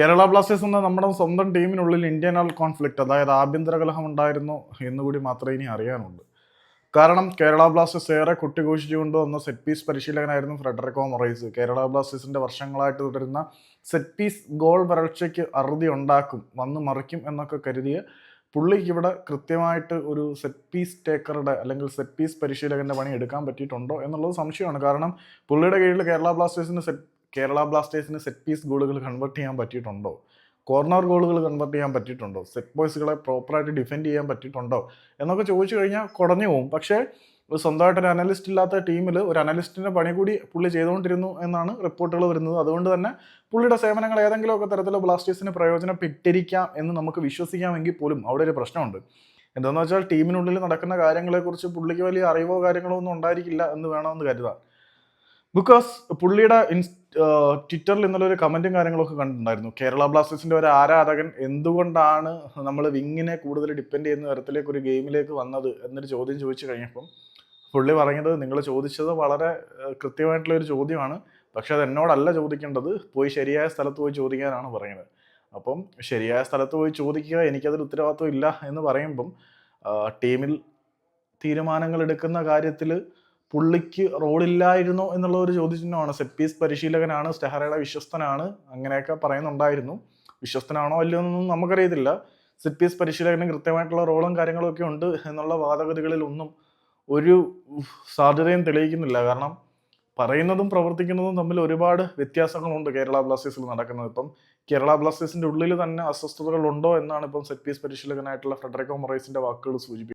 Kerala Blasters എന്ന നമ്മുടെ സ്വന്തം ടീമിനുള്ളിൽ ഇന്ത്യനൽ കോൺഫ്ലിക്റ്റ് അതായത് ആഭ്യന്തര കലഹം ഉണ്ടായിരുന്നു എന്നുകൂടി മാത്രമേ ഇനി അറിയാനുണ്ട് കാരണം കേരള ബ്ലാസ്റ്റേഴ്സ് ഏറെ കുട്ടിഘോഷിച്ചു കൊണ്ടുവന്ന സെറ്റ് പീസ് പരിശീലകനായിരുന്നു ഫ്രെഡറിക്കോ മൊറൈസ്. കേരള ബ്ലാസ്റ്റേഴ്സിന്റെ വർഷങ്ങളായിട്ട് തുടരുന്ന സെറ്റ് പീസ് ഗോൾ വരൾച്ചയ്ക്ക് അറുതി ഉണ്ടാക്കും വന്ന് മറിക്കും എന്നൊക്കെ കരുതിയ പുള്ളിക്ക് ഇവിടെ കൃത്യമായിട്ട് ഒരു സെറ്റ് പീസ് ടേക്കറുടെ അല്ലെങ്കിൽ സെറ്റ് പീസ് പരിശീലകന്റെ പണി എടുക്കാൻ പറ്റിയിട്ടുണ്ടോ എന്നുള്ളത് സംശയമാണ്. കാരണം പുള്ളിയുടെ കീഴിൽ കേരള ബ്ലാസ്റ്റേഴ്സിന്റെ സെറ്റ് കേരള ബ്ലാസ്റ്റേഴ്സിന് സെറ്റ് പീസ് ഗോളുകൾ കൺവേർട്ട് ചെയ്യാൻ പറ്റിയിട്ടുണ്ടോ? കോർണർ ഗോളുകൾ കൺവേർട്ട് ചെയ്യാൻ പറ്റിയിട്ടുണ്ടോ? സെറ്റ് ബോയ്സുകളെ പ്രോപ്പറായിട്ട് ഡിഫെൻഡ് ചെയ്യാൻ പറ്റിയിട്ടുണ്ടോ? എന്നൊക്കെ ചോദിച്ചു കഴിഞ്ഞാൽ കുടഞ്ഞു പോകും. പക്ഷേ സ്വന്തമായിട്ട് ഒരു അനലിസ്റ്റ് ഇല്ലാത്ത ടീമിൽ ഒരു അനലിസ്റ്റിന്റെ പണി കൂടി പുള്ളി ചെയ്തുകൊണ്ടിരുന്നു എന്നാണ് റിപ്പോർട്ടുകൾ വരുന്നത്. അതുകൊണ്ട് തന്നെ പുള്ളിയുടെ സേവനങ്ങൾ ഏതെങ്കിലുമൊക്കെ തരത്തിൽ ബ്ലാസ്റ്റേഴ്സിന് പ്രയോജനപ്പെട്ടിരിക്കാം എന്ന് നമുക്ക് വിശ്വസിക്കാമെങ്കിൽ പോലും അവിടെ ഒരു പ്രശ്നമുണ്ട്. എന്താണെന്ന് വെച്ചാൽ ടീമിനുള്ളിൽ നടക്കുന്ന കാര്യങ്ങളെക്കുറിച്ച് പുള്ളിക്ക് വലിയ അറിവോ കാര്യങ്ങളോ ഒന്നും ഉണ്ടായിരിക്കില്ല എന്ന് വേണമെന്ന് കരുതാം. ബിക്കോസ് പുള്ളിയുടെ ട്വിറ്ററിൽ ഇന്നലെ ഒരു കമന്റും കാര്യങ്ങളൊക്കെ കണ്ടിട്ടുണ്ടായിരുന്നു. കേരള ബ്ലാസ്റ്റേഴ്സിന്റെ ഒരു ആരാധകൻ എന്തുകൊണ്ടാണ് നമ്മൾ വിങ്ങിനെ കൂടുതൽ ഡിപ്പെൻഡ് ചെയ്യുന്ന തരത്തിലേക്ക് ഒരു ഗെയിമിലേക്ക് വന്നത് എന്നൊരു ചോദ്യം ചോദിച്ചു കഴിഞ്ഞപ്പം പുള്ളി പറഞ്ഞത് നിങ്ങൾ ചോദിച്ചത് വളരെ കൃത്യമായിട്ടുള്ള ഒരു ചോദ്യമാണ്. പക്ഷെ അത് എന്നോടല്ല ചോദിക്കേണ്ടത്. പോയി ശരിയായ സ്ഥലത്ത് പോയി ചോദിക്കാനാണ് പറയുന്നത്. അപ്പം ശരിയായ സ്ഥലത്ത് പോയി ചോദിക്കുക എനിക്കതിൽ ഉത്തരവാദിത്വം ഇല്ല എന്ന് പറയുമ്പം ടീമിൽ തീരുമാനങ്ങൾ എടുക്കുന്ന കാര്യത്തിൽ പുള്ളിക്ക് റോളില്ലായിരുന്നു എന്നുള്ള ഒരു ചോദ്യചിഹ്നമാണ്. സെപ്പീസ് പീസ് പരിശീലകനാണ് സ്റ്റെഹറയുടെ വിശ്വസ്തനാണ് അങ്ങനെയൊക്കെ പറയുന്നുണ്ടായിരുന്നു. വിശ്വസ്തനാണോ അല്ലയോ എന്നൊന്നും നമുക്കറിയത്തില്ല. സെപ്പീസ് പീസ് പരിശീലകന് കൃത്യമായിട്ടുള്ള റോളും കാര്യങ്ങളും ഒക്കെ ഉണ്ട് എന്നുള്ള വാദഗതികളിൽ ഒന്നും ഒരു സാധ്യതയും തെളിയിക്കുന്നില്ല. കാരണം പറയുന്നതും പ്രവർത്തിക്കുന്നതും തമ്മിൽ ഒരുപാട് വ്യത്യാസങ്ങളുണ്ട് കേരള ബ്ലാസ്റ്റേഴ്സിൽ നടക്കുന്നത്. ഇപ്പം കേരള ബ്ലാസ്റ്റേഴ്സിന്റെ ഉള്ളിൽ തന്നെ അസ്വസ്ഥതകളുണ്ടോ എന്നാണ് ഇപ്പം സെറ്റ് പീസ് പരിശീലകനായിട്ടുള്ള ഫ്രെഡറിക്കോ മൊറൈസിന്റെ വാക്കുകൾ സൂചിപ്പിക്കുന്നത്.